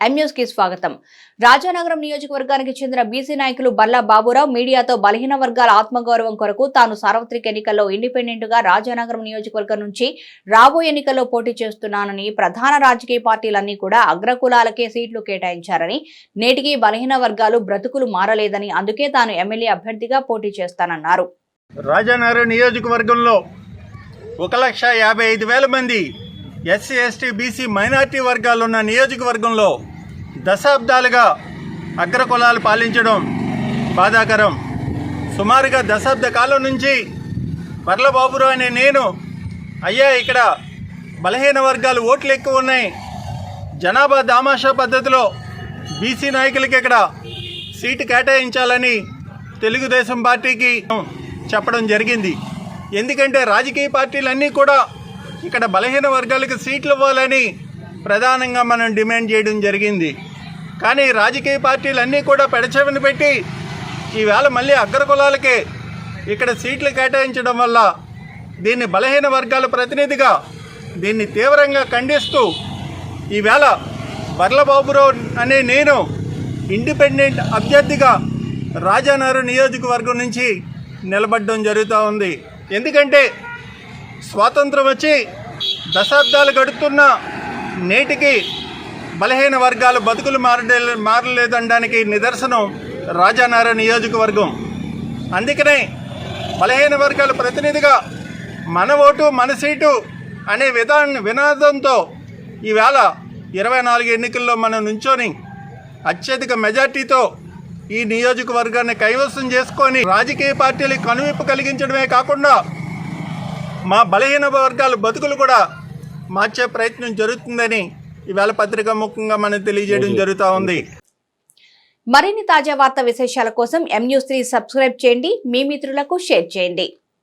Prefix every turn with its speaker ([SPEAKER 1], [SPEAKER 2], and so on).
[SPEAKER 1] ఎంన్యూస్కి స్వాగతం. రాజానగరం నియోజకవర్గానికి చెందిన బీసీ నాయకులు బల్లా బాబురావు మీడియాతో బలహీన వర్గాల ఆత్మగౌరవం కొరకు తాను సార్వత్రిక ఎన్నికల్లో ఇండిపెండెంట్గా రాజానగరం నియోజకవర్గం నుంచి రాబోయే ఎన్నికల్లో పోటీ చేస్తున్నానని ప్రధాన రాజకీయ పార్టీలన్నీ కూడా అగ్రకులాలకే సీట్లు కేటాయించారని నేటికి బలహీన వర్గాలు బ్రతుకులు మారలేదని అందుకే తాను ఎమ్మెల్యే అభ్యర్థిగా పోటీ చేస్తానన్నారు.
[SPEAKER 2] రాజానగరం నియోజకవర్గంలో ఒక లక్ష యాభై ఐదు వేల మంది ఎస్సీ ఎస్టీ బీసీ మైనార్టీ వర్గాలున్న నియోజకవర్గంలో దశాబ్దాలుగా అగ్రకులాలు పాలించడం బాధాకరం. సుమారుగా దశాబ్ద కాలం నుంచి వర్లబాబురు అనే నేను అయ్యా ఇక్కడ బలహీన వర్గాలు ఓట్లు ఎక్కువ ఉన్నాయి. జనాభా దామాషా పద్ధతిలో బీసీ నాయకులకి ఇక్కడ సీటు కేటాయించాలని తెలుగుదేశం పార్టీకి చెప్పడం జరిగింది. ఎందుకంటే రాజకీయ పార్టీలన్నీ కూడా ఇక్కడ బలహీన వర్గాలకు సీట్లు ఇవ్వాలని ప్రధానంగా మనం డిమాండ్ చేయడం జరిగింది. కానీ రాజకీయ పార్టీలన్నీ కూడా పెడచెవిన పెట్టి ఈవేళ మళ్ళీ అగ్రకులాలకే ఇక్కడ సీట్లు కేటాయించడం వల్ల దీన్ని బలహీన వర్గాల ప్రతినిధిగా దీన్ని తీవ్రంగా ఖండిస్తూ ఈవేళ బర్లబాబురావు అనే నేను ఇండిపెండెంట్ అభ్యర్థిగా రాజానగరం నియోజకవర్గం నుంచి నిలబడడం జరుగుతూ ఉంది. ఎందుకంటే స్వాతంత్రం వచ్చి దశాబ్దాలు గడుతున్న నేటికి బలహీన వర్గాలు బతుకులు మారడే మారలేదనడానికి నిదర్శనం రాజానారాయణ నియోజకవర్గం. అందుకనే బలహీన వర్గాల ప్రతినిధిగా మన ఓటు మన సీటు అనే విధా వినాదంతో ఈవేళ ఇరవై నాలుగు ఎన్నికల్లో మనం నుంచొని అత్యధిక మెజార్టీతో ఈ నియోజకవర్గాన్ని కైవసం చేసుకొని రాజకీయ పార్టీలకు కనువిప్పు కలిగించడమే కాకుండా మా బలహీన వర్గాల బతుకులు కూడా మార్చే ప్రయత్నం జరుగుతుందని ఈవేళ పత్రికా ముఖంగా మనం తెలియజేయడం జరుగుతూ ఉంది.
[SPEAKER 1] మరిన్ని తాజా వార్తా విశేషాల కోసం ఎం న్యూస్ త్రీ సబ్స్క్రైబ్ చేయండి. మీ మిత్రులకు షేర్ చేయండి.